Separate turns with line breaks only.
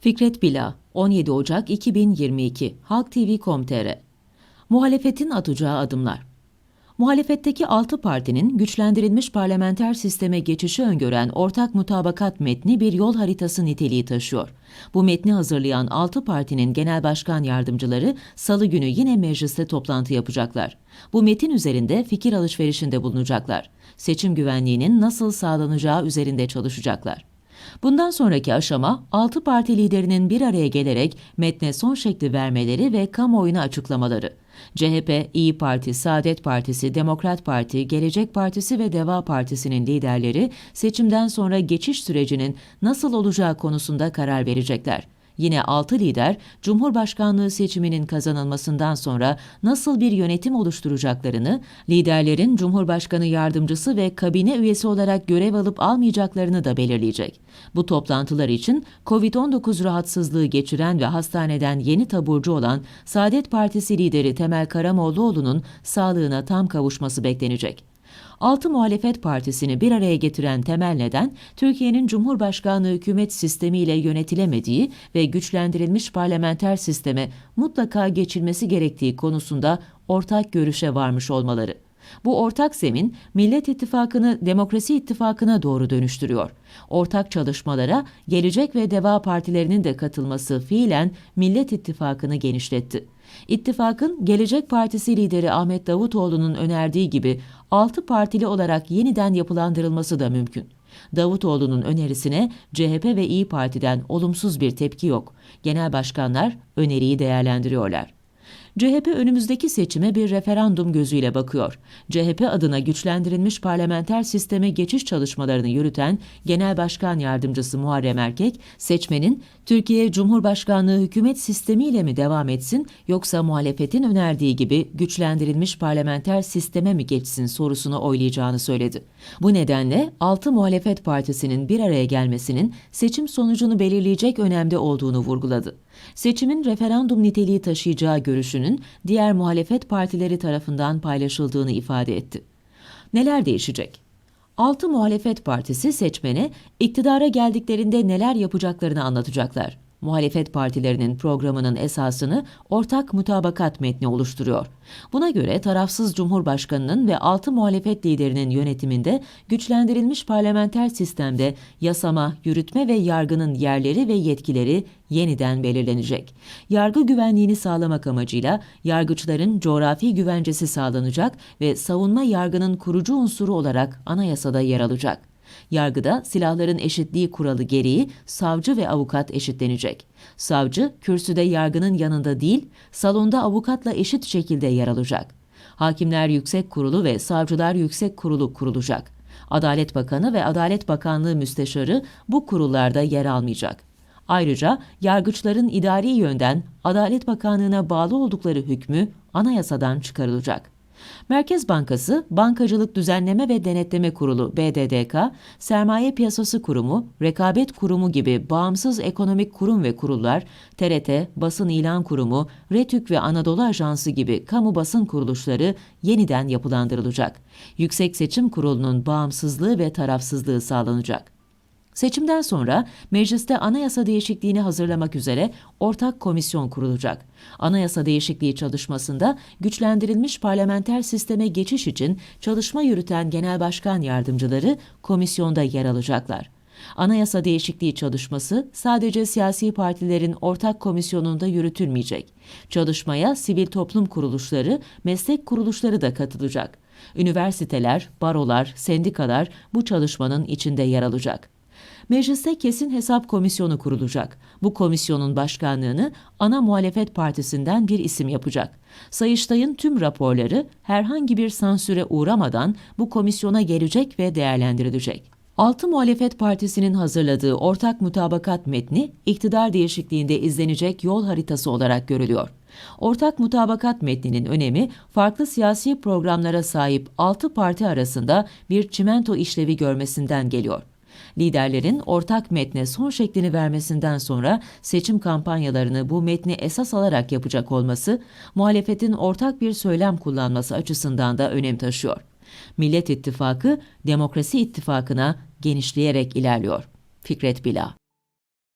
Fikret Bila, 17 Ocak 2022, Halk TV.com.tr Muhalefetin atacağı adımlar Muhalefetteki 6 partinin güçlendirilmiş parlamenter sisteme geçişi öngören ortak mutabakat metni bir yol haritası niteliği taşıyor. Bu metni hazırlayan 6 partinin genel başkan yardımcıları salı günü yine mecliste toplantı yapacaklar. Bu metin üzerinde fikir alışverişinde bulunacaklar. Seçim güvenliğinin nasıl sağlanacağı üzerinde çalışacaklar. Bundan sonraki aşama 6 parti liderinin bir araya gelerek metne son şekli vermeleri ve kamuoyuna açıklamaları. CHP, İyi Parti, Saadet Partisi, Demokrat Parti, Gelecek Partisi ve Deva Partisi'nin liderleri seçimden sonra geçiş sürecinin nasıl olacağı konusunda karar verecekler. Yine 6 lider, Cumhurbaşkanlığı seçiminin kazanılmasından sonra nasıl bir yönetim oluşturacaklarını, liderlerin Cumhurbaşkanı yardımcısı ve kabine üyesi olarak görev alıp almayacaklarını da belirleyecek. Bu toplantılar için COVID-19 rahatsızlığı geçiren ve hastaneden yeni taburcu olan Saadet Partisi lideri Temel Karamollaoğlu'nun sağlığına tam kavuşması beklenecek. Altı muhalefet partisini bir araya getiren temel neden, Türkiye'nin Cumhurbaşkanlığı hükümet sistemiyle yönetilemediği ve güçlendirilmiş parlamenter sisteme mutlaka geçilmesi gerektiği konusunda ortak görüşe varmış olmaları. Bu ortak zemin Millet İttifakı'nı Demokrasi İttifakı'na doğru dönüştürüyor. Ortak çalışmalara Gelecek ve Deva partilerinin de katılması fiilen Millet İttifakı'nı genişletti. İttifakın Gelecek Partisi lideri Ahmet Davutoğlu'nun önerdiği gibi 6 partili olarak yeniden yapılandırılması da mümkün. Davutoğlu'nun önerisine CHP ve İyi Parti'den olumsuz bir tepki yok. Genel başkanlar öneriyi değerlendiriyorlar. CHP önümüzdeki seçime bir referandum gözüyle bakıyor. CHP adına güçlendirilmiş parlamenter sisteme geçiş çalışmalarını yürüten Genel Başkan Yardımcısı Muharrem Erkek, seçmenin Türkiye Cumhurbaşkanlığı hükümet sistemiyle mi devam etsin yoksa muhalefetin önerdiği gibi güçlendirilmiş parlamenter sisteme mi geçsin sorusunu oylayacağını söyledi. Bu nedenle 6 muhalefet partisinin bir araya gelmesinin seçim sonucunu belirleyecek önemde olduğunu vurguladı. Seçimin referandum niteliği taşıyacağı görüşünün diğer muhalefet partileri tarafından paylaşıldığını ifade etti. Neler değişecek? Altı muhalefet partisi seçmene iktidara geldiklerinde neler yapacaklarını anlatacaklar. Muhalefet partilerinin programının esasını ortak mutabakat metni oluşturuyor. Buna göre tarafsız Cumhurbaşkanının ve altı muhalefet liderinin yönetiminde güçlendirilmiş parlamenter sistemde yasama, yürütme ve yargının yerleri ve yetkileri yeniden belirlenecek. Yargı güvenliğini sağlamak amacıyla yargıçların coğrafi güvencesi sağlanacak ve savunma yargının kurucu unsuru olarak anayasada yer alacak. Yargıda silahların eşitliği kuralı gereği savcı ve avukat eşitlenecek. Savcı kürsüde yargının yanında değil, salonda avukatla eşit şekilde yer alacak. Hakimler Yüksek Kurulu ve Savcılar Yüksek Kurulu kurulacak. Adalet Bakanı ve Adalet Bakanlığı Müsteşarı bu kurullarda yer almayacak. Ayrıca yargıçların idari yönden Adalet Bakanlığı'na bağlı oldukları hükmü anayasadan çıkarılacak. Merkez Bankası, Bankacılık Düzenleme ve Denetleme Kurulu BDDK, Sermaye Piyasası Kurumu, Rekabet Kurumu gibi bağımsız ekonomik kurum ve kurullar, TRT, Basın İlan Kurumu, RETÜK ve Anadolu Ajansı gibi kamu basın kuruluşları yeniden yapılandırılacak. Yüksek Seçim Kurulu'nun bağımsızlığı ve tarafsızlığı sağlanacak. Seçimden sonra mecliste anayasa değişikliğini hazırlamak üzere ortak komisyon kurulacak. Anayasa değişikliği çalışmasında güçlendirilmiş parlamenter sisteme geçiş için çalışma yürüten genel başkan yardımcıları komisyonda yer alacaklar. Anayasa değişikliği çalışması sadece siyasi partilerin ortak komisyonunda yürütülmeyecek. Çalışmaya sivil toplum kuruluşları, meslek kuruluşları da katılacak. Üniversiteler, barolar, sendikalar bu çalışmanın içinde yer alacak. Mecliste kesin hesap komisyonu kurulacak. Bu komisyonun başkanlığını ana muhalefet partisinden bir isim yapacak. Sayıştay'ın tüm raporları herhangi bir sansüre uğramadan bu komisyona gelecek ve değerlendirilecek. Altı muhalefet partisinin hazırladığı ortak mutabakat metni iktidar değişikliğinde izlenecek yol haritası olarak görülüyor. Ortak mutabakat metninin önemi farklı siyasi programlara sahip altı parti arasında bir çimento işlevi görmesinden geliyor. Liderlerin ortak metne son şeklini vermesinden sonra seçim kampanyalarını bu metni esas alarak yapacak olması, muhalefetin ortak bir söylem kullanması açısından da önem taşıyor. Millet İttifakı, Demokrasi İttifakı'na genişleyerek ilerliyor. Fikret Bila